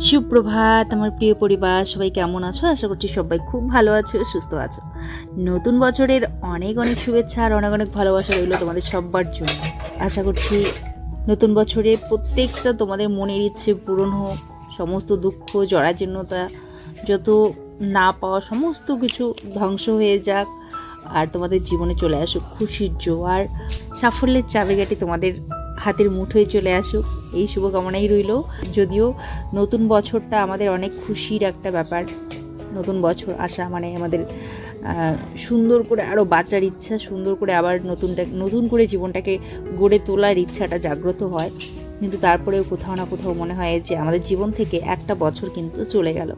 সুপ্রভাত, আমার প্রিয় পরিবার, সবাই কেমন আছো? আশা করছি সবাই খুব ভালো আছো, সুস্থ আছো। নতুন বছরের অনেক অনেক শুভেচ্ছা আর অনেক অনেক ভালোবাসা রইল তোমাদের সবার জন্য। আশা করছি নতুন বছরে প্রত্যেকটা তোমাদের মনের ইচ্ছে পূরণ হোক, সমস্ত দুঃখ, জরাজীর্ণতা যত না পাওয়া সমস্ত কিছু ধ্বংস হয়ে যাক আর তোমাদের জীবনে চলে আসুক খুশির জোয়ার। সাফল্যের চাবিকাঠি তোমাদের হাতের মুঠোয় চলে আসুক। এই শুভকামনাই রইল। যদিও নতুন বছরটা আমাদের অনেক খুশির একটা ব্যাপার। নতুন বছর আসা মানে আমাদের সুন্দর করে আরও বাঁচার ইচ্ছা, সুন্দর করে আবার নতুনটা, নতুন করে জীবনটাকে গড়ে তোলার ইচ্ছাটা জাগ্রত হয়। কিন্তু তারপরেও কোথাও না কোথাও মনে হয় যে আমাদের জীবন থেকে একটা বছর কিন্তু চলে গেল।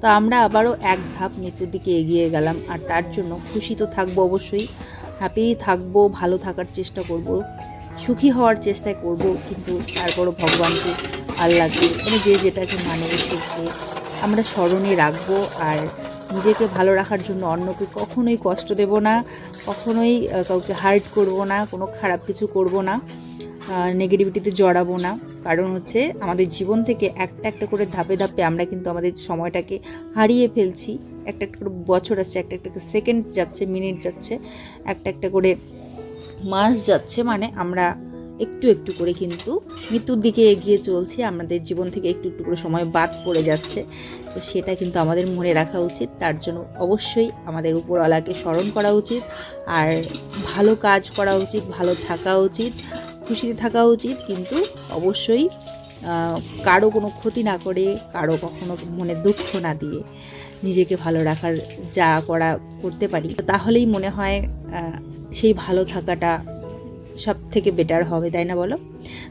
তো আমরা আবারও এক ধাপ মৃত্যুর দিকে এগিয়ে গেলাম। আর তার জন্য খুশি তো থাকব অবশ্যই। হ্যাপি থাকব, ভালো থাকার চেষ্টা করব। সুখী হওয়ার চেষ্টা করব, কিন্তু তারপরও ভগবানকে আল্লাহকে মানে যে যেটাকে মানে সেকে আমরা স্মরণে রাখব আর নিজেকে ভালো রাখার জন্য অন্যকে কখনোই কষ্ট দেব না, কখনোই কাউকে হার্ট করব না, কোনো খারাপ কিছু করব না নেগেটিভিটিতে জড়াবো না। কারণ হচ্ছে আমাদের জীবন থেকে একটা একটা করে ধাপে ধাপে আমরা কিন্তু আমাদের সময়টাকে হারিয়ে ফেলছি। একটা একটা করে বছর আসছে, একটা একটা সেকেন্ড যাচ্ছে মিনিট যাচ্ছে, একটা একটা করে মাস যাচ্ছে মানে আমরা একটু একটু করে কিন্তু মৃত্যুর দিকে এগিয়ে চলছি, আমাদের জীবন থেকে একটু একটু করে সময় বাদ পড়ে যাচ্ছে। তো সেটা কিন্তু আমাদের মনে রাখা উচিত, তার জন্য অবশ্যই আমাদের উপরওয়ালাকে স্মরণ করা উচিত, আর ভালো কাজ করা উচিত, ভালো থাকা উচিত, খুশিতে থাকা উচিত, কিন্তু অবশ্যই কারও কোনো ক্ষতি না করে, কারও কখনো মনে দুঃখ না দিয়ে নিজেকে ভালো রাখার, যা করা করতে পারি। তাহলেই মনে হয় সেই ভালো থাকাটা সব থেকে বেটার হবে, তাই না বলো?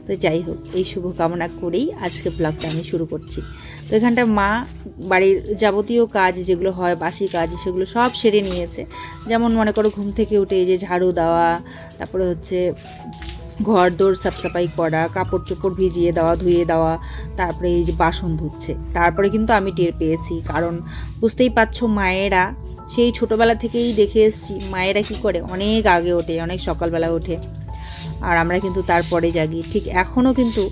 তো যাই হোক, এই শুভকামনা করেই আজকে ব্লগটা আমি শুরু করছি। তো এখানটা মা বাড়ির যাবতীয় কাজ যেগুলো হয়, বাসি কাজ, সেগুলো সব সেরে নিয়েছে। যেমন মনে করো ঘুম থেকে উঠে এই যে ঝাড়ু দেওয়া, তারপরে হচ্ছে ঘর দোর সাফসাফাই করা, কাপড় চোপড় ভিজিয়ে দেওয়া, ধুয়ে দেওয়া, তারপরে এই যে বাসন ধুচ্ছে। তারপরে কিন্তু আমি টের পেয়েছি, কারণ বুঝতেই পারছ মায়েরা সেই ছোটোবেলা থেকেই দেখে এসছি, মায়েরা কি করে? অনেক আগে ওঠে, অনেক সকালবেলা ওঠে। আর আমরা কিন্তু তারপরে জাগি। ঠিক এখনও কিন্তু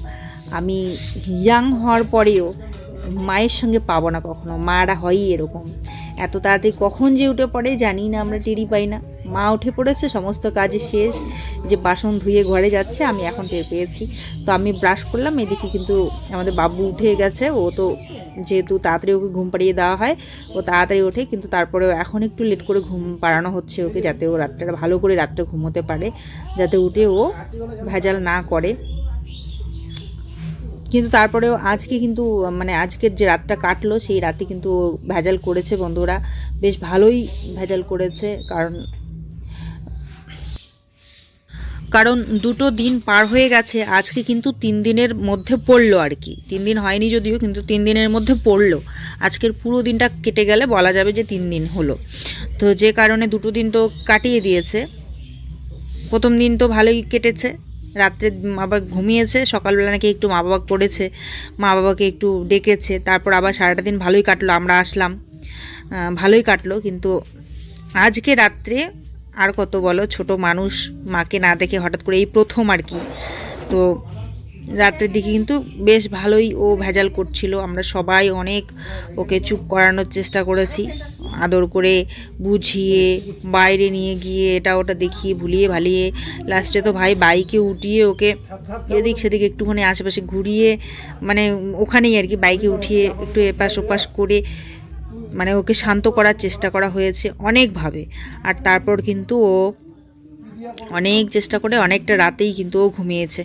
আমি ইয়াং হওয়ার পরেও মায়ের সঙ্গে পাবো না কখনো। মারা হয়ই এরকম। এত তাড়াতাড়ি কখন যে উঠে পড়ে জানি না, আমরা টেরি পাই না। মা উঠে পড়েছে, সমস্ত কাজ শেষ। যে বাসন ধুয়ে ঘরে যাচ্ছে, আমি এখন টের পেয়েছি। তো আমি ব্রাশ করলাম, এদিকে কিন্তু আমাদের বাবু উঠে গেছে। ও তো যেহেতু তাড়াতাড়ি ওকে ঘুম পাড়িয়ে দেওয়া হয়, ও তাড়াতাড়ি ওঠে, কিন্তু তারপরেও এখন একটু লেট করে ঘুম পাড়ানো হচ্ছে ওকে, যাতে ও রাত্রেটা ভালো করে রাত্রে ঘুমোতে পারে, যাতে উঠে ও ভেজাল না করে। কিন্তু তারপরেও আজকে কিন্তু মানে আজকের যে রাতটা কাটলো, সেই রাতে কিন্তু ভেজাল করেছে বন্ধুরা। বেশ ভালোই ভেজাল করেছে, কারণ কারণ দুটো দিন পার হয়ে গেছে, আজকে কিন্তু তিন দিনের মধ্যে পড়ল আর কি। তিন দিন হয়নি যদিও, কিন্তু তিন দিনের মধ্যে পড়ল। আজকের পুরো দিনটা কেটে গেলে বলা যাবে যে তিন দিন হলো। তো যে কারণে দুটো দিন তো কাটিয়ে দিয়েছে। প্রথম দিন তো ভালোই কেটেছে। রাত্রে আবার ঘুমিয়েছে, সকালবেলা নাকি একটু মা বাবা করেছে মা বাবাকে একটু ডেকেছে, তারপর আবার সারাটা দিন ভালোই কাটলো, আমরা আসলাম। ভালোই কাটলো, কিন্তু আজকে রাত্রে আর কত বলো, ছোট মানুষ মাকে না দেখে হঠাৎ করে এই প্রথম আর কি। তো রাত্রের দিকে কিন্তু বেশ ভালোই ও ভেজাল করছিল। আমরা সবাই অনেক ওকে চুপ করানোর চেষ্টা করেছি। আদর করে বুঝিয়ে বাইরে নিয়ে গিয়ে এটা ওটা দেখিয়ে ভুলিয়ে ভালিয়ে লাস্টে তো ভাই বাইকে উঠিয়ে ওকে এদিক সেদিক একটুখানি আশেপাশে ঘুরিয়ে মানে ওখানেই আর কি বাইকে উঠিয়ে একটু এপাশ ওপাশ করে মানে ওকে শান্ত করার চেষ্টা করা হয়েছে অনেকভাবে। আর তারপর কিন্তু ও অনেক চেষ্টা করে অনেকটা রাতেই কিন্তু ও ঘুমিয়েছে।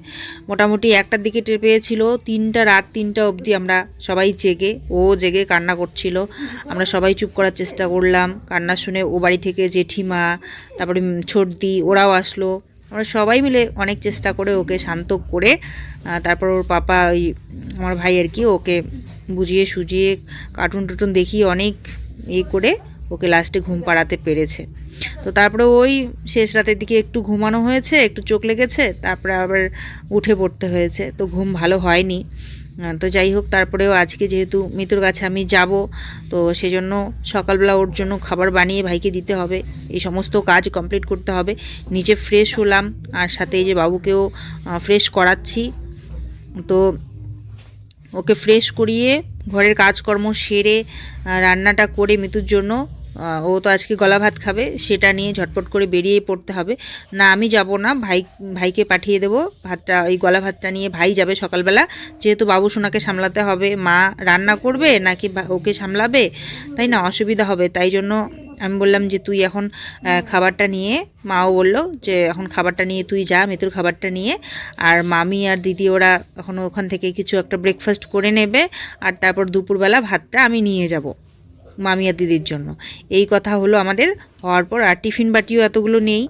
মোটামুটি একটার দিকে টের পেয়েছিল, তিনটা রাত তিনটা অবধি আমরা সবাই জেগে, ও জেগে কান্না করছিল। আমরা সবাই চুপ করার চেষ্টা করলাম, কান্না শুনে ও বাড়ি থেকে জেঠিমা, তারপরে ছর্দি ওরাও আসলো। আমরা সবাই মিলে অনেক চেষ্টা করে ওকে শান্ত করে তারপর ওর পাপা ওই আমার ভাই আর কি ওকে বুঝিয়ে সুজিয়ে কার্টুন টুটুন দেখিয়ে অনেক ইয়ে করে ওকে লাস্টে ঘুম পাড়াতে পেরেছে। তো তারপরে ওই শেষ রাতের দিকে একটু ঘুমানো হয়েছে, একটু চোখ লেগেছে, তারপরে আবার উঠে পড়তে হয়েছে। তো ঘুম ভালো হয়নি। তো যাই হোক, তারপরেও আজকে যেহেতু মিতুর কাছে আমি যাব, তো সেজন্য সকালবেলা ওর জন্য খাবার বানিয়ে ভাইকে দিতে হবে। এই সমস্ত কাজ কমপ্লিট করতে হবে। নিজে ফ্রেশ হলাম, আর সাথে এই যে বাবুকেও ফ্রেশ করাচ্ছি। তো ওকে ফ্রেশ করিয়ে ঘরের কাজকর্ম সেরে রান্নাটা করে মিতুর জন্য ও তো আজকে গলা ভাত খাবে, সেটা নিয়ে ঝটপট করে বেরিয়ে পড়তে হবে। না, আমি যাব না, ভাই, ভাইকে পাঠিয়ে দেবো ভাতটা, ওই গলা ভাতটা নিয়ে ভাই যাবে সকালবেলা। যেহেতু বাবু সোনাকে সামলাতে হবে, মা রান্না করবে নাকি ওকে সামলাবে? তাই না, অসুবিধা হবে, তাই জন্য আমি বললাম যে তুই এখন খাবারটা নিয়ে মাও বলল যে এখন খাবারটা নিয়ে তুই যা মিতুর খাবারটা নিয়ে। আর মামি আর দিদি ওরা এখন ওখান থেকে কিছু একটা ব্রেকফাস্ট করে নেবে আর তারপর দুপুরবেলা ভাতটা আমি নিয়ে যাব মামি আর দিদির জন্য। এই কথা হলো আমাদের হওয়ার পর আর টিফিন বাটিও এতগুলো নেই।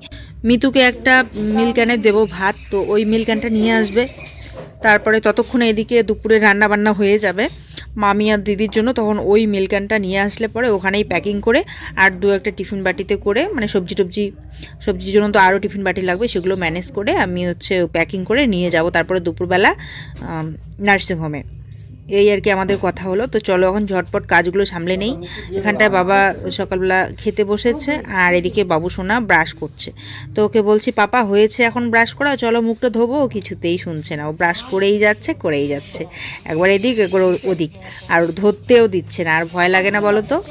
মিতুকে একটা মিল ক্যানে দেবো ভাত তো ওই মিল ক্যানটা নিয়ে আসবে। তারপরে ততক্ষণে এদিকে দুপুরে রান্না বান্না হয়ে যাবে। মামি আর দিদির জন্য তখন ওই মিল্কানটা নিয়ে আসলে পরে ওখানেই প্যাকিং করে আর দু একটা টিফিন বাটিতে করে মানে সবজি টবজি, সবজির জন্য তো আরও টিফিন বাটি লাগবে, সেগুলো ম্যানেজ করে আমি হচ্ছে প্যাকিং করে নিয়ে যাব। তারপরে দুপুরবেলা নার্সিংহোমে এই আর কি আমাদের কথা হলো। তো চলো এখন ঝটপট কাজগুলো সামলে নেই। এখানটায় বাবা সকালবেলা খেতে বসেছে আর এদিকে বাবু সোনা ব্রাশ করছে। তো ওকে বলছি, পাপা, হয়েছে এখন ব্রাশ করা? চলো মুখটা ধোবো। ও কিছুতেই শুনছে না। ও ব্রাশ করেই যাচ্ছে করেই যাচ্ছে। একবার এদিক, একবার ওদিক। আর ধরতেও দিচ্ছে না। আর ভয় লাগে না বলো তো?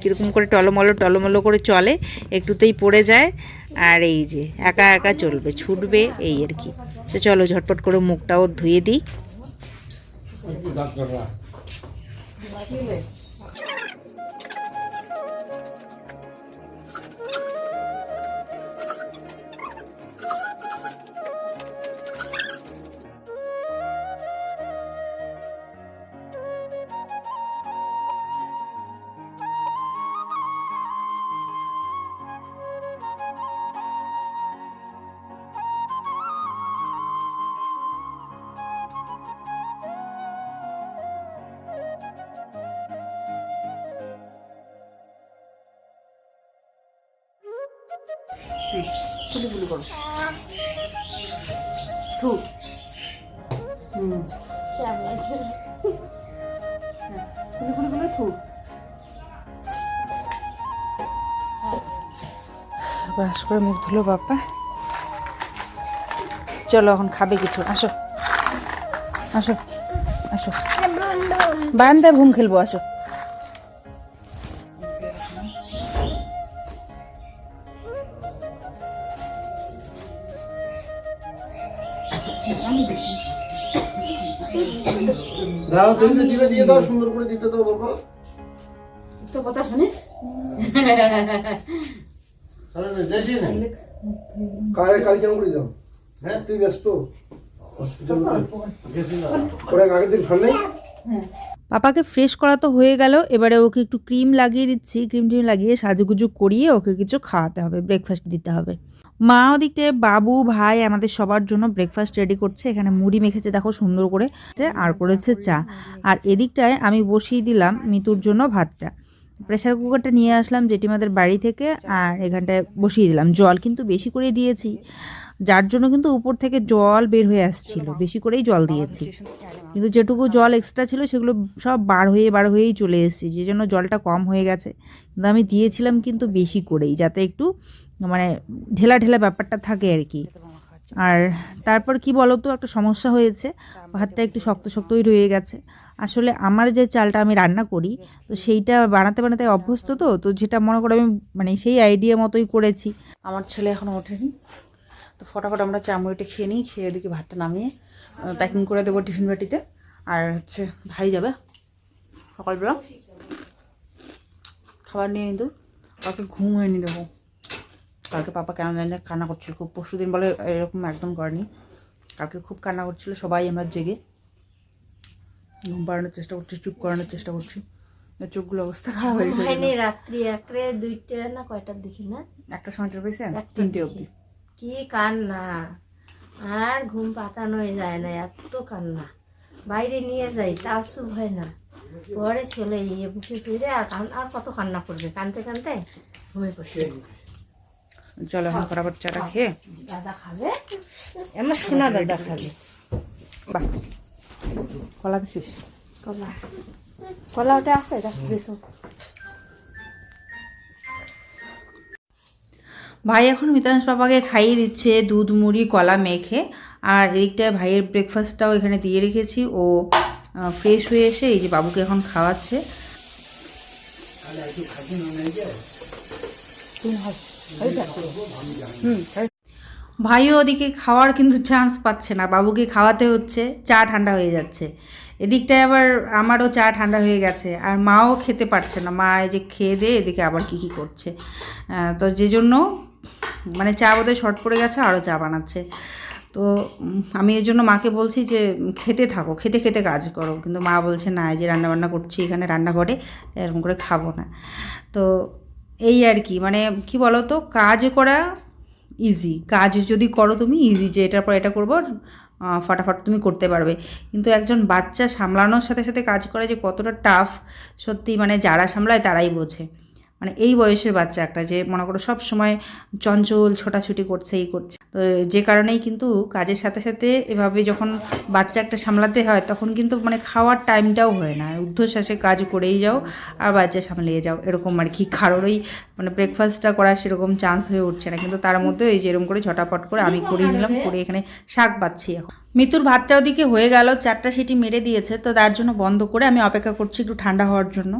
কীরকম করে টলমলো টলমলো করে চলে। একটুতেই পড়ে যায়। আর এই যে, একা একা চলবে, ছুটবে, এই আর কি। তো চলো ঝটপট করে মুখটাও ধুয়ে দিই। ফুলি করে থু ব্রাশ করে মুখ ধুলো বাপ্পা চলো এখন খাবে কিছু। আসো। আসো। আসো। বারান্দায় ঘুম খেলব, আসো। দিবে দিয়ে দাও সুন্দর করে দিতে দাও বাবা। তো কথা শুনিস? আরে যাইছি না? কাল কাল কেমন করে যাও? হ্যাঁ তুই ব্যস্ত। হসপিটাল গেছি না। ওরা আগের দিন ফোন নেই? পাপাকে ফ্রেশ করা তো হয়ে গেল এবারে ওকে একটু ক্রিম লাগিয়ে দিচ্ছি ক্রিম টিম লাগিয়ে সাজুগুজু করিয়ে ওকে কিছু খাওয়াতে হবে ব্রেকফাস্ট দিতে হবে। মা ওদিকে, বাবু, ভাই আমাদের সবার জন্য ব্রেকফাস্ট রেডি করছে। এখানে মুড়ি মেখেছে, দেখো সুন্দর করে। আর করেছে চা। আর এদিকটায় আমি বসিয়ে দিলাম মিতুর জন্য ভাতটা। প্রেশার কুকারটা নিয়ে আসলাম যেটি আমাদের বাড়ি থেকে। আর এখানটায় বসিয়ে দিলাম জল। কিন্তু বেশি করে দিয়েছি। যার জন্য কিন্তু উপর থেকে জল বের হয়ে আসছিল বেশি করেই জল দিয়েছি। কিন্তু যেটুকু জল এক্সট্রা ছিল সেগুলো সব বার হয়ে বার হয়েই চলে এসেছে যে জন্য জলটা কম হয়ে গেছে। কিন্তু আমি দিয়েছিলাম কিন্তু বেশি করেই যাতে একটু মানে ঢেলা ঢেলা ব্যাপারটা থাকে আর কি। আর তারপর কি বলো তো একটা সমস্যা হয়েছে ভাতটা একটু শক্ত শক্তই রয়ে গেছে। আসলে আমার যে চালটা আমি রান্না করি তো সেইটা বানাতে বানাতে অভ্যস্ত তো তো যেটা মনে করো আমি মানে সেই আইডিয়া মতোই করেছি। আমার ছেলে এখনও ওঠেনি। তো ফটাফট আমরা চামড়িটা খেয়ে নিই খেয়ে এদিকে ভাতটা নামিয়ে প্যাকিং করে দেবো টিফিন বাটিতে। আর হচ্ছে ভাই যাবে সকালবেলা খাবার নিয়ে কিন্তু কালকে ঘুম হয়নি দেবো কালকে পাপা কেন জানি না কান্না করছিল খুব পরশু দিন বলে এরকম একদম করেনি। কালকে খুব কান্না করছিল সবাই আমরা জেগে ঘুম পাড়ানোর চেষ্টা করছি চুপ করানোর চেষ্টা করছি। চোখগুলো অবস্থা খারাপ হয়ে গেছে। রাত্রি একরে দুইটা না কয়টার দেখি না? একটা সময় পেয়েছে তিনটে দিকে। অবধি। কি কান্না? আর ঘুম পাতানোই যায় না এত কান্না। বাইরে নিয়ে যাই তা চুপ হয় না। পরে ছেলে ইয়ে বুকে ফিরে আর কান- আর কত কান্না করবে? কানতে কানতে ঘুমে পড়ছে। চলো এখন ফটাফট চাটা খেয়ে। দাদা খাবে? আমার সোনা দাদা খাবে। বাহ। কলা দিছিস? কলা। কলা ওটা আছে দেখ ভাই এখন মিতাংশ পাপাকে খাইয়ে দিচ্ছে, দুধ, মুড়ি, কলা মেখে। আর এদিকটায় ভাইয়ের ব্রেকফাস্টটাও এখানে দিয়ে রেখেছি। ও ফ্রেশ হয়ে এসে এই যে বাবুকে এখন খাওয়াচ্ছে। ভাইও ওদিকে খাওয়ার কিন্তু চান্স পাচ্ছে না। বাবুকে খাওয়াতে হচ্ছে, চা ঠান্ডা হয়ে যাচ্ছে। এদিকটায় আবার আমারও চা ঠান্ডা হয়ে গেছে। আর মাও খেতে পারছে না। মা এই যে খেয়ে দিয়ে এদিকে আবার কী কী করছে। তো যে জন্য মানে চা বোধহয় শর্ট পড়ে গেছে, আরও চা বানাচ্ছে। তো আমি এর জন্য মাকে বলছি যে, খেতে থাকো, খেতে খেতে কাজ করো। কিন্তু মা বলছে, না, এই যে রান্নাবান্না করছি এখানে রান্নাঘরে, এরকম করে খাব না। তো, এই আর কি মানে কি বলো তো কাজ করা ইজি কাজ যদি করো তুমি ইজি যে এটার পর এটা করব ফটাফট তুমি করতে পারবে। কিন্তু একজন বাচ্চা সামলানোর সাথে সাথে কাজ করা যে কতটা টাফ সত্যি মানে যারা সামলায় তারাই বোঝে। মানে এই বয়সের বাচ্চা একটা যে মনে করো সব সময় চঞ্চল, ছোটাছুটি করছে, এই করছে। তো যে কারণেই কিন্তু কাজের সাথে সাথে এভাবে যখন বাচ্চা একটা সামলাতে হয়, তখন কিন্তু মানে খাওয়ার টাইমটাও হয় না। ঊর্ধ্বশ্বাসে কাজ করেই যাও, আর বাচ্চা সামলিয়ে যাও। এরকম আর কি। কারোরই মানে ব্রেকফাস্টটা করার সেরকম চান্স হয়ে উঠছে না। কিন্তু তার মধ্যে এই যে এরকম করে ঝটাপট করে আমি করিয়ে নিলাম, করে এখানে শাক পাচ্ছি এখন। মিতুর ভাতটা ওদিকে হয়ে গেল, চারটা সিটি মেরে দিয়েছে, তো তার জন্য বন্ধ করে আমি অপেক্ষা করছি একটু ঠান্ডা হওয়ার জন্য।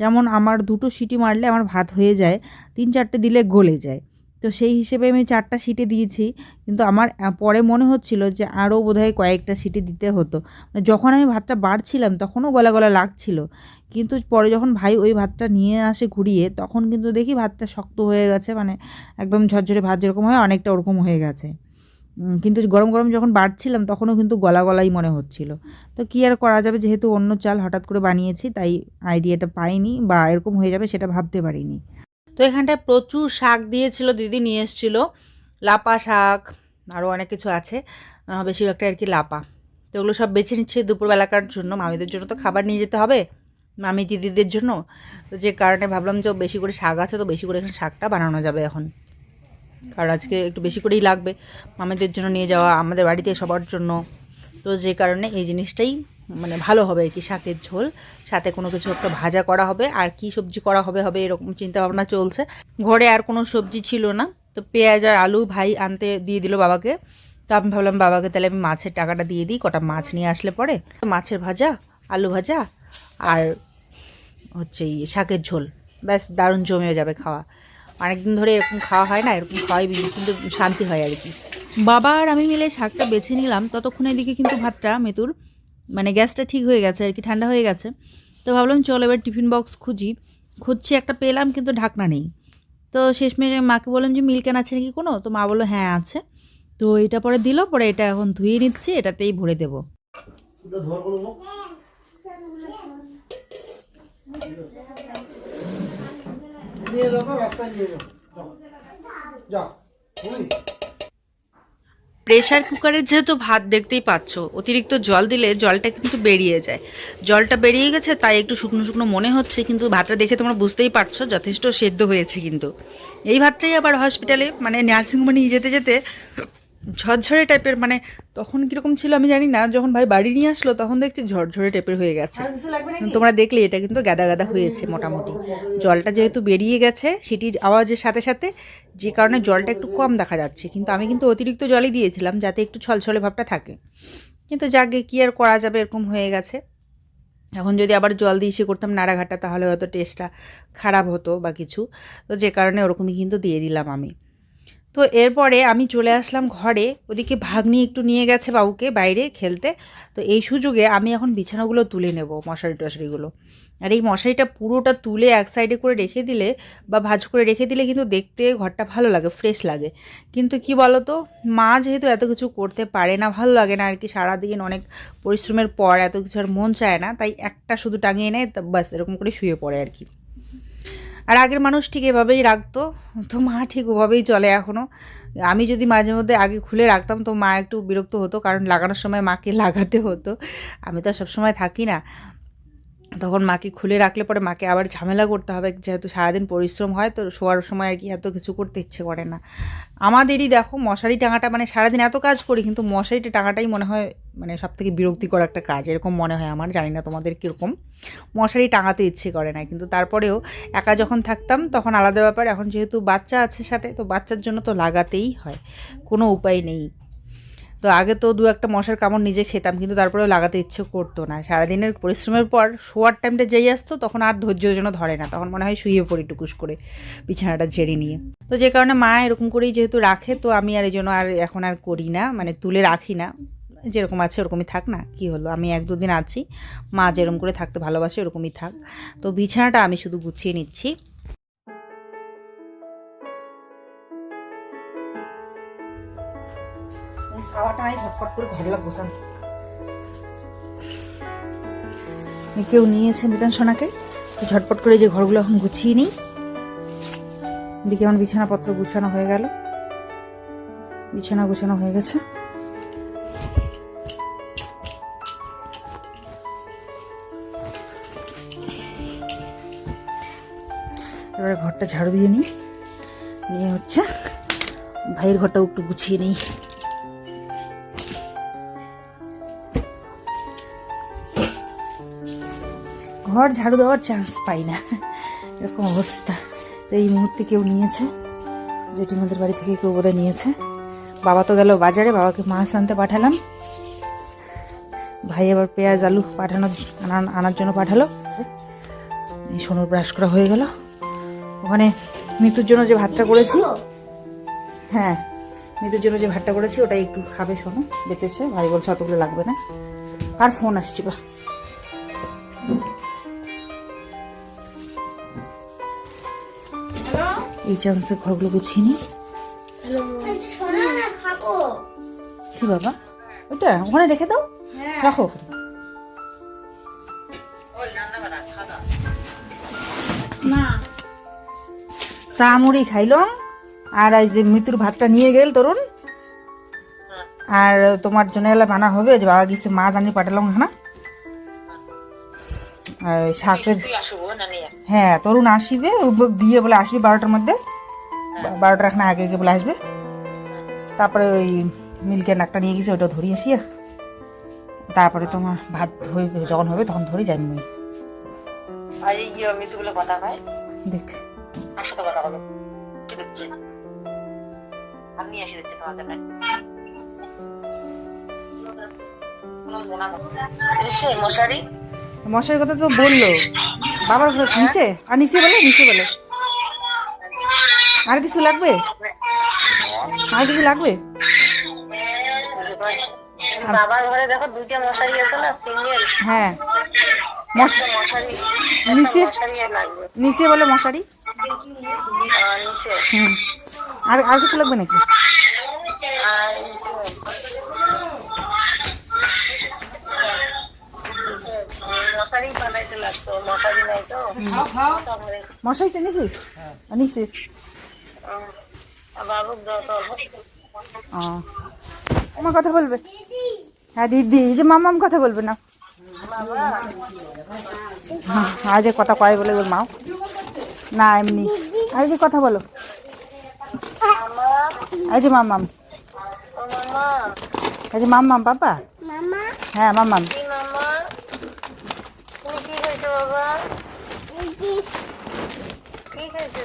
যেমন আমার দুটো সিটি মারলে আমার ভাত হয়ে যায়, তিন চারটে দিলে গলে যায়। তো সেই হিসেবে আমি চারটা সিটি দিয়েছি, কিন্তু আমার পরে মনে হচ্ছিল যে আরও বোধহয় কয়েকটা সিটি দিতে হতো। মানে যখন আমি ভাতটা বাড়ছিলাম, তখনও গলা গলা লাগছিল। কিন্তু পরে যখন ভাই ওই ভাতটা নিয়ে আসে ঘুরিয়ে, তখন কিন্তু দেখি ভাতটা শক্ত হয়ে গেছে মানে একদম ঝরঝরে ভাত যেরকম হয়, অনেকটা ওরকম হয়ে গেছে। কিন্তু গরম গরম যখন বাড়ছিলাম, তখনও কিন্তু গলা গলাই মনে হচ্ছিল। তো কী আর করা যাবে? যেহেতু অন্য চাল হঠাৎ করে বানিয়েছি, তাই আইডিয়াটা পাইনি বা এরকম হয়ে যাবে সেটা ভাবতে পারিনি। তো এখানটায় প্রচুর শাক দিয়েছিল, দিদি নিয়ে এসেছিল। লাপা শাক, আরও অনেক কিছু আছে। বেশিরভাগটা আর কি লাপা। তো ওগুলো সব বেছে নিচ্ছে দুপুরবেলাকার জন্য। মামিদের জন্য তো খাবার নিয়ে যেতে হবে, মামি দিদিদের জন্য। তো যে কারণে ভাবলাম যে বেশি করে শাক আছে, তো বেশি করে এখানে শাকটা বানানো যাবে এখন। কারণ আজকে একটু বেশি করেই লাগবে। মামিদের জন্য নিয়ে যাওয়া, আমাদের বাড়িতে সবার জন্য। তো যে কারণে এই জিনিসটাই মানে ভালো হবে আর কি, শাকের ঝোল। সাথে কোনো কিছু একটা ভাজা করা হবে, আর কি সবজি করা হবে হবে এরকম চিন্তা ভাবনা চলছে। ঘরে আর কোনো সবজি ছিল না। তো পেঁয়াজ আর আলু ভাই আনতে দিয়ে দিল বাবাকে। তো আমি ভাবলাম, বাবাকে তাহলে আমি মাছের টাকাটা দিয়ে দিই, কটা মাছ নিয়ে আসলে পরে। মাছের ভাজা, আলু ভাজা, আর হচ্ছে শাকের ঝোল। ব্যাস, দারুণ জমে যাবে খাওয়া। অনেকদিন ধরে এরকম খাওয়া হয় না, এরকম খাওয়াই কিন্তু শান্তি হয় আর কি। বাবা আর আমি মিলে শাকটা বেছে নিলাম, ততক্ষণ এদিকে কিন্তু ভাতটা, মেতুর মানে গ্যাসটা ঠিক হয়ে গেছে আর কি, ঠান্ডা হয়ে গেছে। তো ভাবলাম চল এবার টিফিন বক্স খুঁজি। খুঁজছি একটা পেলাম, কিন্তু ঢাকনা নেই। তো শেষমেশ মাকে বললাম যে মিল্কেন আছে নাকি কোনো? তো মা বলল হ্যাঁ আছে। তো এটা পরে দিল, পরে এটা এখন ধুয়ে নিচ্ছি, এটাতেই ভরে দেবো? নিয়ে যাব রাস্তায় নিয়ে? প্রেশার কুকারে যেহেতু ভাত দেখতেই পাচ্ছ, অতিরিক্ত জল দিলে জলটা কিন্তু বেরিয়ে যায়। জলটা বেরিয়ে গেছে, তাই একটু শুকনো শুকনো মনে হচ্ছে, কিন্তু ভাতটা দেখে তোমরা বুঝতেই পারছ, যথেষ্ট সেদ্ধ হয়েছে কিন্তু। এই ভাতটাই আবার হসপিটালে মানে নার্সিংহোমে নিয়ে যেতে যেতে ঝরঝরে টাইপের মানে তখন কীরকম ছিল আমি জানি না যখন ভাই বাড়ি নিয়ে আসলো তখন দেখছি ঝরঝরে টাইপের হয়ে গেছে। তোমরা দেখলে এটা কিন্তু গাদা গাদা হয়েছে মোটামুটি। জলটা যেহেতু বেরিয়ে গেছে সেটির আওয়াজের সাথে সাথে যে কারণে জলটা একটু কম দেখা যাচ্ছে। কিন্তু আমি কিন্তু অতিরিক্ত জলই দিয়েছিলাম যাতে একটু ছলছলে ভাবটা থাকে। কিন্তু যাকে কি আর করা যাবে এরকম হয়ে গেছে। এখন যদি আবার জল দিয়ে ইসে করতাম নাড়াঘাটা তাহলে হয়তো টেস্টটা খারাপ হতো বা কিছু। তো যে কারণে ওরকমই কিন্তু দিয়ে দিলাম আমি। তো এরপরে আমি চলে আসলাম ঘরে। ওদিকে ভাগ্নি একটু নিয়ে গেছে বাবুকে বাইরে খেলতে। তো এই সুযোগে আমি এখন বিছানাগুলো তুলে নেব, মশারি টশারিগুলো। আর এই মশারিটা পুরোটা তুলে এক সাইডে করে রেখে দিলে বা ভাজ করে রেখে দিলে কিন্তু দেখতে ঘরটা ভালো লাগে ফ্রেশ লাগে। কিন্তু কি বলো তো মা যেহেতু এত কিছু করতে পারে না, ভালো লাগে না আর কি, সারাদিন অনেক পরিশ্রমের পর এত কিছু আর মন চায় না, তাই একটা শুধু টাঙিয়ে নেয় বাস এরকম করে শুয়ে পড়ে আর কি। আর আগের মানুষ ঠিক এভাবেই রাখতো, তো মা ঠিক ওভাবেই চলে এখনও আমি যদি মাঝে মধ্যে আগে খুলে রাখতাম, তো মা একটু বিরক্ত হতো, কারণ লাগানোর সময় মাকে লাগাতে হতো। আমি তো সবসময় থাকি না। তখন মাকে খুলে রাখলে পরে মাকে আবার ঝামেলা করতে হবে, যেহেতু সারাদিন পরিশ্রম হয় তো শোয়ার সময় আর কি এত কিছু করতে ইচ্ছে করে না। আমাদেরই দেখো, মশারি টাঙাটা মানে সারাদিন এত কাজ করি, কিন্তু মশারিটা টাঙাটাই মনে হয় মানে সব থেকে বিরক্তিকর একটা কাজ, এরকম মনে হয় আমার, জানি না তোমাদের কীরকম। মশারি টাঙাতে ইচ্ছে করে না, কিন্তু তারপরেও একা যখন থাকতাম তখন আলাদা ব্যাপার, এখন যেহেতু বাচ্চা আছে সাথে, তো বাচ্চার জন্য তো লাগাতেই হয়, কোনো উপায় নেই। তো আগে তো দু একটা মশার কামড় নিজে খেতাম, কিন্তু তারপরেও লাগাতে ইচ্ছে করতো না। সারাদিনের পরিশ্রমের পর শোয়ার টাইমটা যেই আসতো, তখন আর ধৈর্য যেন ধরে না। তখন মনে হয় শুয়ে পড়ি টুকুস করে বিছানাটা ঝেড়ে নিয়ে। তো যে কারণে মা এরকম করেই যেহেতু রাখে, তো আমি আর এই জন্য আর এখন আর করি না মানে তুলে রাখি না। যেরকম আছে ওরকমই থাক না, কি হলো? আমি এক দুদিন আছি, মা যেরকম করে থাকতে ভালোবাসে ওরকমই থাক। তো বিছানাটা আমি শুধু গুছিয়ে নিচ্ছি। কেউ নিয়েছে বিধান সোনাকে? ঝটপট করে যে ঘরগুলো এখন গুছিয়ে নিই। দিকে আমার বিছানাপত্র গুছানো হয়ে গেল। বিছানা গুছানো হয়ে গেছে। এবারে ঘরটা ঝাড়ু দিয়ে নিই। নিয়ে হচ্ছে ভাইয়ের ঘরটাও একটু গুছিয়ে নিই। ঘর ঝাড়ু দেওয়ার চান্স পাই না। এরকম অবস্থা। এই মুহূর্তে কেউ নিয়েছে। জেঠিমাদের বাড়ি থেকে কেউ বোধহয় নিয়েছে। বাবা তো গেল বাজারে, বাবাকে মাছ আনতে পাঠালাম। ভাই আবার পেঁয়াজ, আলু পাঠানোর আনার- আনার জন্য পাঠালো। এই সোনুর ব্রাশ করা হয়ে গেল। ওখানে মৃত্যুর জন্য যে ভাতটা করেছি। হ্যাঁ মৃত্যুর জন্য যে ভাতটা করেছি, ওটাই একটু খাবে শোনো বেঁচেছে। ভাই বলছে অতগুলো লাগবে না। কার ফোন আসছে বা? এই চান্সে ঘরগুলো গুছিয়ে না। কি বাবা? ওটা ওখানে রেখে দাও। রাখো। চা, মুড়ি খাইলাম। আর এই যে মৃত্যুর ভাতটা নিয়ে গেল তরুণ। আর তোমার জন্য এলা বানা হবে, যে বাবা গেছে মাছ আনি পাঠালাম হ্যাঁ শাকের হ্যাঁ তরুণ আসিবে দিয়ে বলে আসবে বারোটার মধ্যে। বা- বারোটার এখানে আগে আগে বলে আসবে। তারপরে ওই মিল্কের নাকটা নিয়ে গেছে ওটা ধরিয়ে আসিয়া। তারপরে তোমার ভাত হয়ে যখন হবে তখন ধরে যাই মই আর এই যে মৃত্যুগুলো কথা হয় দেখ। আমি এসে তোমাদের এসে মশারি মশারির কথা তো বলল। বাবার ঘর নিচে? আর নিচে বলে নিচে বলে। আর কিছু লাগবে? আর কিছু লাগবে? বাবার ঘরে দেখো দুইটা মশারি আছে না সিঙ্গেল। হ্যাঁ। মশা মশারি নিচে? নিচে বলে মশারি? হুম। আর আর কিছু লাগবে নাকি আর মশারি বানাইতে লাগতো মশারি নাই তো তারপরে মশারি টেনেছিস আর নিচে বাবুর যত ও। আমার কথা বলবে। হ্যাঁ দিদি এই যে মামাম কথা বলবে না। হ্যাঁ, আজ কথা কয় বলে ওর মাও। না এমনি। আজ যে কথা বলো। এই যে মামাম। ও মামা। এই যে মামাম পাপা? হ্যাঁ মামাম। বাবা?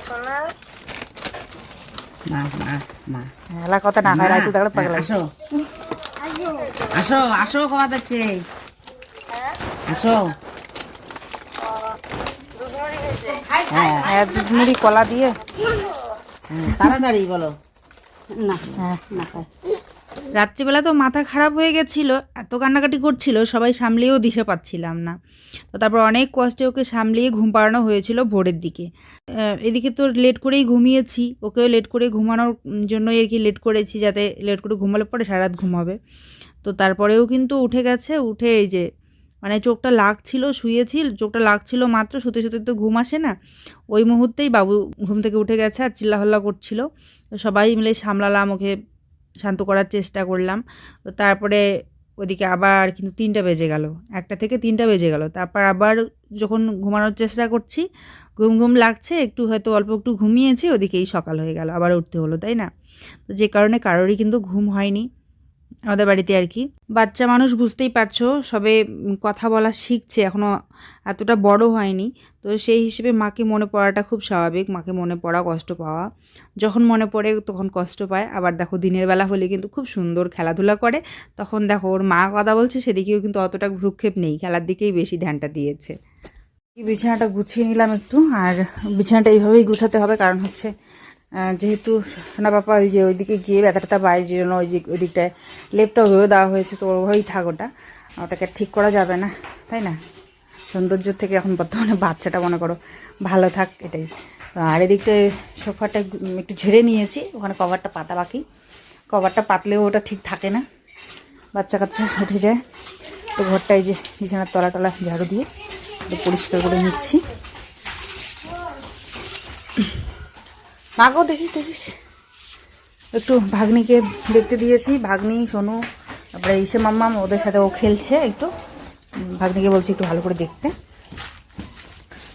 সোনা? মা মা মা। এলা কথা না হয় পাগলা আসো। আসো। আসো যাচ্ছে। আসো। মুড়ি হ্যাঁ। হ্যাঁ দুধ মুড়ি কলা দিয়ে। হ্যাঁ, তাড়াতাড়ি বলো। হ্যাঁ। রাত্রিবেলা তো মাথা খারাপ হয়ে গেছিল, এত কান্নাকাটি করছিল, সবাই সামলিয়েও দিশে পাচ্ছিলাম না। তো তারপর অনেক কষ্টে ওকে সামলিয়ে ঘুম পাড়ানো হয়েছিল ভোরের দিকে। এদিকে তো লেট করেই ঘুমিয়েছি, ওকেও লেট করে ঘুমানোর জন্যই আর কি লেট করেছি, যাতে লেট করে ঘুমালে পরে সারা রাত ঘুমাবে তো তারপরেও কিন্তু উঠে গেছে, উঠে এই যে মানে চোখটা লাগছিল, শুয়েছি, চোখটা লাগছিল মাত্র, শুতে শুতে তো ঘুম আসে না। ওই মুহূর্তেই বাবু ঘুম থেকে উঠে গেছে আর চিল্লাহল্লা করছিল। সবাই মিলে সামলালাম ওকে শান্ত করার চেষ্টা করলাম। তো তারপরে ওদিকে আবার কিন্তু তিনটা বেজে গেল। একটা থেকে তিনটা বেজে গেল। তারপর আবার যখন ঘুমানোর চেষ্টা করছি, ঘুম ঘুম লাগছে, একটু হয়তো অল্প একটু ঘুমিয়েছি, ওদিকেই সকাল হয়ে গেল, আবার উঠতে হলো, তাই না? তো যে কারণে কারোরই কিন্তু ঘুম হয়নি। আমাদের বাড়িতে আর কি। বাচ্চা মানুষ বুঝতেই পারছ, সবে কথা বলা শিখছে এখনও এতটা বড় হয়নি। তো সেই হিসেবে মাকে মনে পড়াটা খুব স্বাভাবিক, মাকে মনে পড়া, কষ্ট পাওয়া। যখন মনে পড়ে তখন কষ্ট পায়। আবার দেখো দিনের বেলা হলে কিন্তু খুব সুন্দর খেলাধুলা করে। তখন দেখো ওর মা কথা বলছে, সেদিকেও কিন্তু অতটা ভ্রুক্ষেপ নেই, খেলার দিকেই বেশি ধ্যানটা দিয়েছে। বিছানাটা গুছিয়ে নিলাম একটু, আর বিছানাটা এইভাবেই গুছাতে হবে, কারণ হচ্ছে যেহেতু সোনা বাপা ওই যে ওইদিকে গিয়ে ব্যথাটা পায় যে জন্য ওই ওই দিকটায় লেপটা ওইভাবে দেওয়া হয়েছে, তো ওইভাবেই থাক ওটা। ওটাকে ঠিক করা যাবে না, তাই না? সৌন্দর্য থেকে এখন বর্তমানে বাচ্চাটা মনে করো ভালো থাক, এটাই। আর এদিকটায় সোফাটা একটু ঝেড়ে নিয়েছি, ওখানে কভারটা পাতা বাকি। কভারটা পাতলেও ওটা ঠিক থাকে না, বাচ্চা কাচ্চা উঠে যায়। তো ঘরটায় যে বিছানার তলা টলা ঝাড়ু দিয়ে পরিষ্কার করে নিচ্ছি। মাকেও দেখিস দেখিস। একটু ভাগ্নিকে দেখতে দিয়েছি। ভাগ্নি, সোনু, তারপরে ইসে মাম্মাম, ওদের সাথে ও খেলছে একটু। ভাগ্নিকে বলছি একটু ভালো করে দেখতে।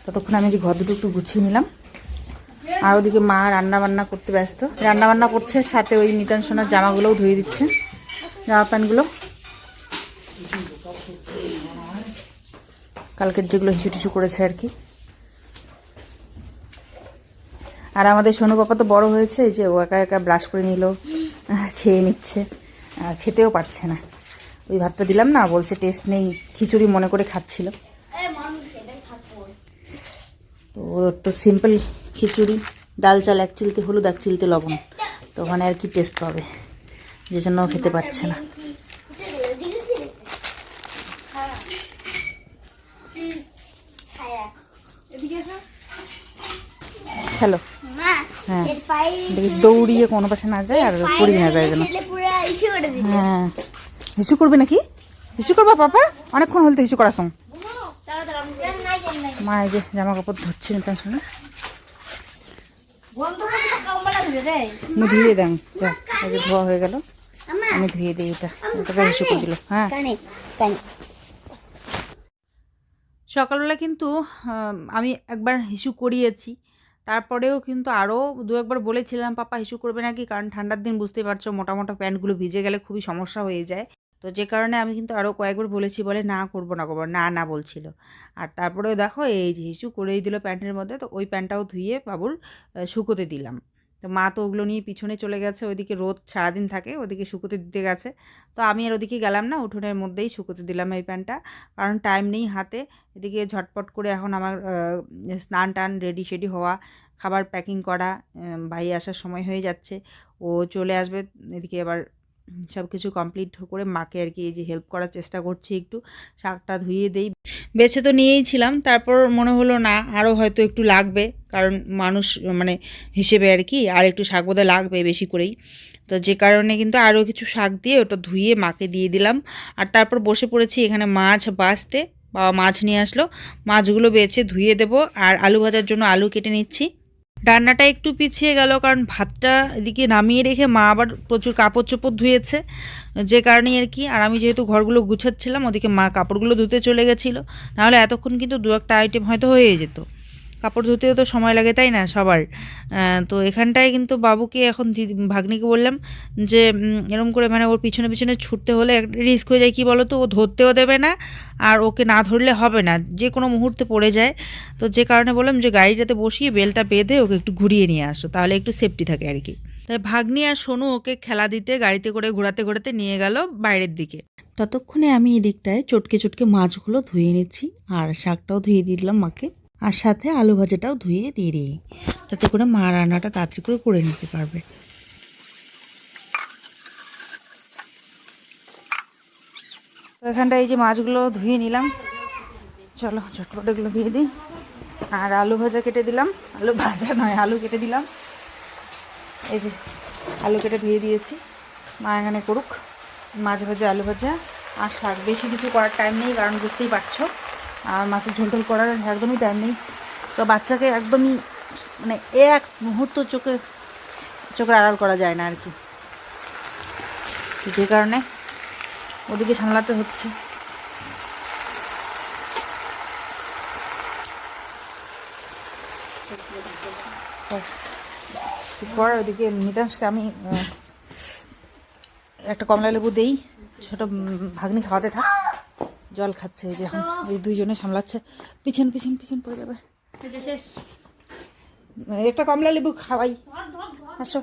ততক্ষণ আমি যে ঘর দুটো একটু গুছিয়ে নিলাম। আর ওদিকে মা রান্না বান্না করতে ব্যস্ত। রান্না বান্না করছে, সাথে ওই মিতান, সোনার জামাগুলোও ধুয়ে দিচ্ছে, জামা প্যান্টগুলো। কালকের যেগুলো হিসু টিসু করেছে আর কি। আর আমাদের সোনু পাপা তো বড় হয়েছে যে ও একা একা ব্রাশ করে নিল খেয়ে নিচ্ছে খেতেও পারছে না। ওই ভাতটা দিলাম না বলছে টেস্ট নেই খিচুড়ি মনে করে খাচ্ছিল। তো ওর তো সিম্পল খিচুড়ি ডাল চাল এক চিলতে হলুদ এক চিলতে লবণ। তো ওখানে আর কি টেস্ট পাবে? যে জন্য খেতে পারছে না। হ্যালো হ্যাঁ। দেখিস দৌড়িয়ে কোনো পাশে না যায় আর পড়ি না যায় যেন। হ্যাঁ। হিসু করবে নাকি? হিসু করবা পাপা? অনেকক্ষণ হল তো হিসু করার সঙ্গ মা এই যে জামা কাপড় ধরছে নিতাম শোনা আমি ধুয়ে দেন যা। এই যে ধোয়া হয়ে গেল। আমি। ধুয়ে দিই এটা। এটা হিসু করে দিল হ্যাঁ। সকালবেলা কিন্তু আমি একবার হিসু করিয়েছি। তারপরেও কিন্তু আরও দু একবার বলেছিলাম, পাপা হিসু করবে নাকি কারণ ঠান্ডার দিন বুঝতেই পারছ মোটা মোটা প্যান্টগুলো ভিজে গেলে খুবই সমস্যা হয়ে যায়। তো যে কারণে আমি কিন্তু আরও কয়েকবার বলেছি, বলে, না করব না করব না। না বলছিল। আর তারপরেও দেখো, এই যে হিসু করেই দিল প্যান্টের মধ্যে, তো ওই প্যান্টটাও ধুয়ে বাবুর শুকোতে দিলাম। তো মা তো ওগুলো নিয়ে পিছনে চলে গেছে, ওইদিকে রোদ সারাদিন থাকে, ওদিকে শুকোতে দিতে গেছে। তো আমি আর ওদিকে গেলাম না, উঠোনের মধ্যেই শুকোতে দিলাম এই প্যান্টটা কারণ টাইম নেই হাতে, এদিকে ঝটপট করে এখন আমার স্নান টান রেডি শেডি হওয়া, খাবার প্যাকিং করা ভাই আসার সময় হয়ে যাচ্ছে। ও চলে আসবে, এদিকে এবার সব কিছু কমপ্লিট করে মাকে আর কি এই যে হেল্প করার চেষ্টা করছি একটু, শাকটা ধুয়ে দেই। বেছে তো নিয়েই ছিলাম, তারপর মনে হলো না আরও হয়তো একটু লাগবে, কারণ মানুষ মানে হিসেবে আর কি আর একটু শাক বোধহয় লাগবে বেশি করেই। তো যে কারণে কিন্তু আরও কিছু শাক দিয়ে ওটা ধুয়ে মাকে দিয়ে দিলাম। আর তারপর বসে পড়েছি এখানে মাছ বাছতে বাবা মাছ নিয়ে আসলো, মাছগুলো বেছে ধুয়ে দেবো। আর আলু ভাজার জন্য আলু কেটে নিচ্ছি। রান্নাটা একটু পিছিয়ে গেল, কারণ ভাতটা এদিকে নামিয়ে রেখে মা আবার প্রচুর কাপড় চোপড় ধুয়েছে। যে কারণে আর কি, আর আমি যেহেতু ঘরগুলো গুছাচ্ছিলাম, ওদিকে মা কাপড়গুলো ধুতে চলে গেছিল। নাহলে এতক্ষণ কিন্তু দু একটা আইটেম হয়তো হয়ে যেত। কাপড় ধুতেও তো সময় লাগে, তাই না সবার? তো এখানটায় কিন্তু বাবুকে এখন ভাগ্নিকে বললাম যে এরম করে মানে ওর পিছনে পিছনে ছুটতে হলে রিস্ক হয়ে যায়, কী বলো তো ও ধরতেও দেবে না আর ওকে না ধরলে হবে না, যে কোনো মুহূর্তে পড়ে যায়। তো যে কারণে বললাম যে গাড়িটাতে বসিয়ে বেলটা বেঁধে ওকে একটু ঘুরিয়ে নিয়ে আসো, তাহলে একটু সেফটি থাকে আর কি। তাই ভাগ্নি আর সোনু ওকে খেলা দিতে, গাড়িতে করে ঘোরাতে ঘোরাতে নিয়ে গেল বাইরের দিকে। ততক্ষণে আমি এদিকটায় চটকে চটকে মাছগুলো ধুয়ে নিচ্ছি, আর শাকটাও ধুয়ে দিলাম মাকে। আর সাথে আলু ভাজাটাও ধুয়ে দিয়ে দিই। তাতে করে মা রান্নাটা তাড়াতাড়ি করে করে নিতে পারবে। তো এখানটা এই যে মাছগুলো ধুয়ে নিলাম। চলো ঝটপট এগুলো দিয়ে দিই। আর আলু ভাজা কেটে দিলাম। আলু ভাজা নয়, আলু কেটে দিলাম। এই যে, আলু কেটে ধুয়ে দিয়েছি। মা এখানে করুক। মাছ ভাজা, আলু ভাজা। আর শাক, বেশি কিছু করার টাইম নেই, কারণ বুঝতেই পারছ। আর মাছের ঝোল টোল করার একদমই টাইম নেই। তো বাচ্চাকে একদমই মানে এক মুহূর্ত চোখে, চোখের আড়াল করা যায় না আর কি। যে কারণে ওদিকে সামলাতে হচ্ছে। পর ওদিকে মিতাংশকে আমি একটা কমলা লেবু দেই, ছোট ভাগ্নি খাওয়াতে থাক। জল খাচ্ছে এই যে এখন ওই দুইজনে সামলাচ্ছে। পিছন পিছন পিছন পড়ে যাবে। একটা কমলা লেবু খাওয়াই। আসো।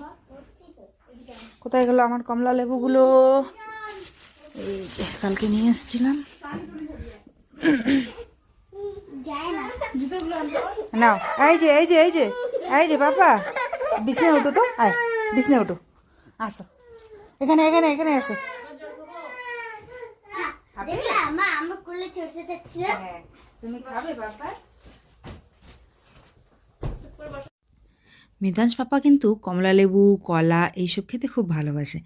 কোথায় গেল আমার কমলা লেবুগুলো? এই যে কালকে নিয়ে এসেছিলাম। নাও এই যে এই যে এই যে এই যে বাবা। বিছনে উঠো তো আয় বিছনে উঠো। আসো। এখানে এখানে এখানে আসো। আমার চড়তে যাচ্ছিল। হ্যাঁ তুমি খাবে বাবা? পাপা কিন্তু কমলা লেবু কলা এইসব খেতে খুব ভালোবাসে।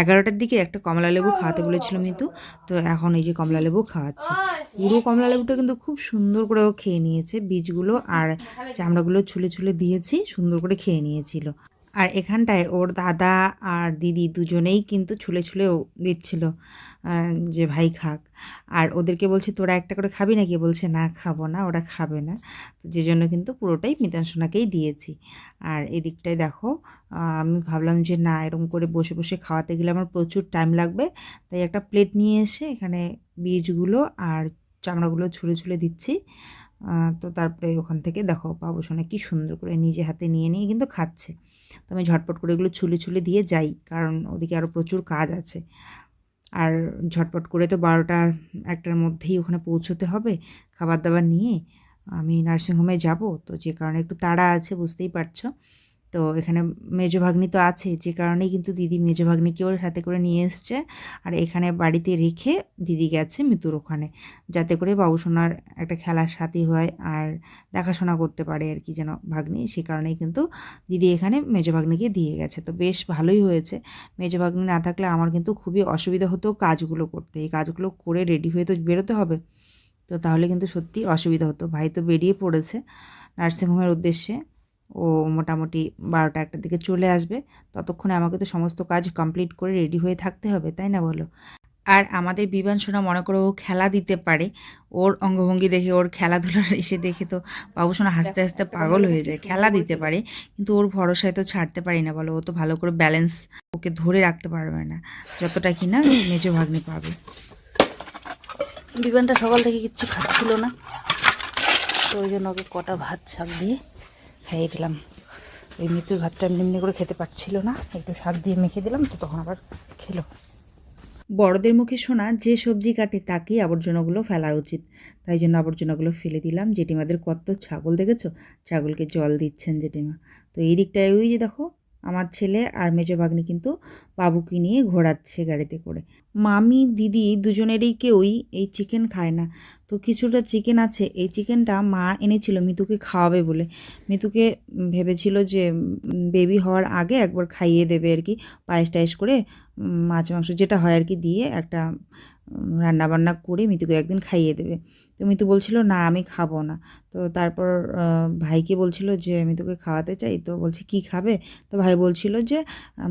এগারোটার দিকে একটা কমলা লেবু খাওয়াতে বলেছিল মিতু তো এখন এই যে কমলা লেবু খাওয়াচ্ছে। পুরো কমলা লেবুটা কিন্তু খুব সুন্দর করে ও খেয়ে নিয়েছে বীজগুলো আর চামড়াগুলো ছুলে ছুলে দিয়েছি সুন্দর করে খেয়ে নিয়েছিল। আর এখানটায় ওর দাদা আর দিদি দুজনেই কিন্তু ছুলে ছুলে ও দিচ্ছিল যে ভাই খাক। আর ওদেরকে বলছে, তোরা একটা করে খাবি নাকি? বলছে, না, খাব না, ওরা খাবে না। তো যে জন্য কিন্তু পুরোটাই মিতান সোনাকেই দিয়েছি। আর এদিকটায় দেখো আমি ভাবলাম যে না, এরকম করে বসে বসে খাওয়াতে গেলে আমার প্রচুর টাইম লাগবে। তাই একটা প্লেট নিয়ে এসে এখানে বীজগুলো আর চামড়াগুলো ছুঁড়ে ছুঁড়ে দিচ্ছি। তো তারপরে ওখান থেকে দেখো বাবু সোনা কি সুন্দর করে নিজে হাতে নিয়ে নিয়ে কিন্তু খাচ্ছে। তো আমি ঝটপট করে এগুলো ছুলে ছুলে দিয়ে যাই, কারণ ওদিকে আরও প্রচুর কাজ আছে। আর ঝটপট করে তো বারোটা, একটার মধ্যেই ওখানে পৌঁছতে হবে, খাবার দাবার নিয়ে আমি নার্সিংহোমে যাব। তো যে কারণে একটু তাড়া আছে, বুঝতেই পারছ। তো এখানে মেজো ভাগ্নি তো আছে, যে কারণেই কিন্তু দিদি মেজো ভাগ্নিকেও সাথে করে নিয়ে এসছে। আর এখানে বাড়িতে রেখে দিদি গেছে মৃত্যুর ওখানে, যাতে করে বাবুসোনার একটা খেলার সাথী হয় আর দেখাশোনা করতে পারে আর কি যেন ভাগ্নি। সে কারণেই কিন্তু দিদি এখানে মেজো ভাগ্নিকে দিয়ে গেছে। তো বেশ ভালোই হয়েছে। মেজো ভাগ্নি না থাকলে আমার কিন্তু খুবই অসুবিধা হতো কাজগুলো করতে। এই কাজগুলো করে রেডি হয়ে তো বেরোতে হবে, তো তাহলে কিন্তু সত্যি অসুবিধা হতো। ভাই তো বেরিয়ে পড়েছে নার্সিংহোমের উদ্দেশ্যে। ও মোটামুটি বারোটা একটার দিকে চলে আসবে। ততক্ষণে আমাকে তো সমস্ত কাজ কমপ্লিট করে রেডি হয়ে থাকতে হবে তাই না বলো? আর আমাদের বিমান সোনা মনে করো ও খেলা দিতে পারে ওর অঙ্গভঙ্গি দেখে ওর খেলাধুলার এসে দেখে তো বাবু সোনা হাসতে হাসতে পাগল হয়ে যায় খেলা দিতে পারে কিন্তু ওর ভরসায় তো ছাড়তে পারি না বলো ও তো ভালো করে ব্যালেন্স ওকে ধরে রাখতে পারবে না যতটা কি না মেজো ভাগ্নি পাবে। বিমানটা সকাল থেকে কিচ্ছু খাচ্ছিল না তো ওই জন্য ওকে কটা ভাত শাক দিয়ে খাইয়ে দিলাম। ওই মৃত্যুর ভাতটা এমনি এমনি করে খেতে পারছিল না, একটু শাক দিয়ে মেখে দিলাম, তো তখন আবার খেলো। বড়দের মুখে শোনা যে সবজি কাটে তাকেই আবর্জনাগুলো ফেলা উচিত। তাই জন্য আবর্জনাগুলো ফেলে দিলাম। জেঠিমাদের কত ছাগল দেখেছ? ছাগলকে জল দিচ্ছেন জেঠিমা। তো এই দিকটায় ওই যে দেখো, আমার ছেলে আর মেজো ভাগ্নি কিন্তু বাবুকে নিয়ে ঘোরাচ্ছে গাড়িতে করে। মামি, দিদি দুজনেরই কেউই এই চিকেন খায় না। তো কিছুটা চিকেন আছে, এই চিকেনটা মা এনেছিল মিতুকে খাওয়াবে বলে। মিতুকে ভেবেছিল যে বেবি হওয়ার আগে একবার খাইয়ে দেবে আর কি পায়েস টায়েস করে মাছ মাংস যেটা হয় আর কি দিয়ে একটা রান্না বান্না করে মিতুকে একদিন খাইয়ে দেবে। তো মিতু বলছিল, না, আমি খাব না। তো তারপর ভাইকে বলছিল যে আমি তোকে খাওয়াতে চাই। তো বলছে, কি খাবে? তো ভাই বলছিল যে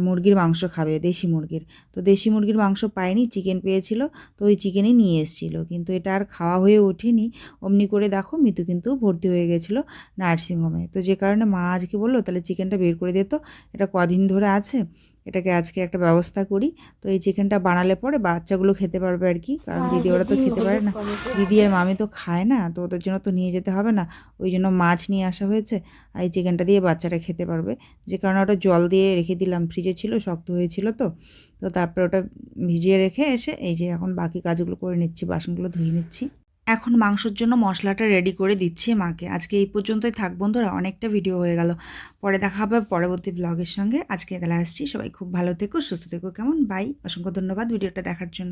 মুরগির মাংস খাবে, দেশি মুরগির। তো দেশি মুরগির মাংস পায়নি চিকেন পেয়েছিল, তো ওই চিকেনই নিয়ে এসেছিল। কিন্তু এটা আর খাওয়া হয়ে ওঠেনি। অমনি করে দেখো, মিতু কিন্তু ভর্তি হয়ে গেছিল নার্সিংহোমে। তো যে কারণে মা আজকে বলল, তাহলে চিকেনটা বের করে দিত এটা কদিন ধরে আছে। এটাকে আজকে একটা ব্যবস্থা করি। তো এই চিকেনটা বানালে পরে বাচ্চাগুলো খেতে পারবে আর কি। কারণ দিদি ওরা তো খেতে পারে না। দিদি আর মামি তো খায় না তো ওদের জন্য তো নিয়ে যেতে হবে না। ওই জন্য মাছ নিয়ে আসা হয়েছে আর এই চিকেনটা দিয়ে বাচ্চারা খেতে পারবে। যে কারণে ওটা জল দিয়ে রেখে দিলাম ফ্রিজে ছিল শক্ত হয়েছিল তো। তো তারপরে ওটা ভিজিয়ে রেখে এসে এই যে এখন বাকি কাজগুলো করে নিচ্ছি বাসনগুলো ধুয়ে নিচ্ছি। এখন মাংসর জন্য মশলাটা রেডি করে দিচ্ছি মাকে। আজকে এই পর্যন্তই থাক বন্ধুরা, অনেকটা ভিডিও হয়ে গেল। পরে দেখা হবে পরবর্তী ব্লগের সঙ্গে। আজকে তাহলে আসছি। সবাই খুব ভালো থেকো, সুস্থ থেকো, কেমন? বাই অসংখ্য ধন্যবাদ ভিডিওটা দেখার জন্য।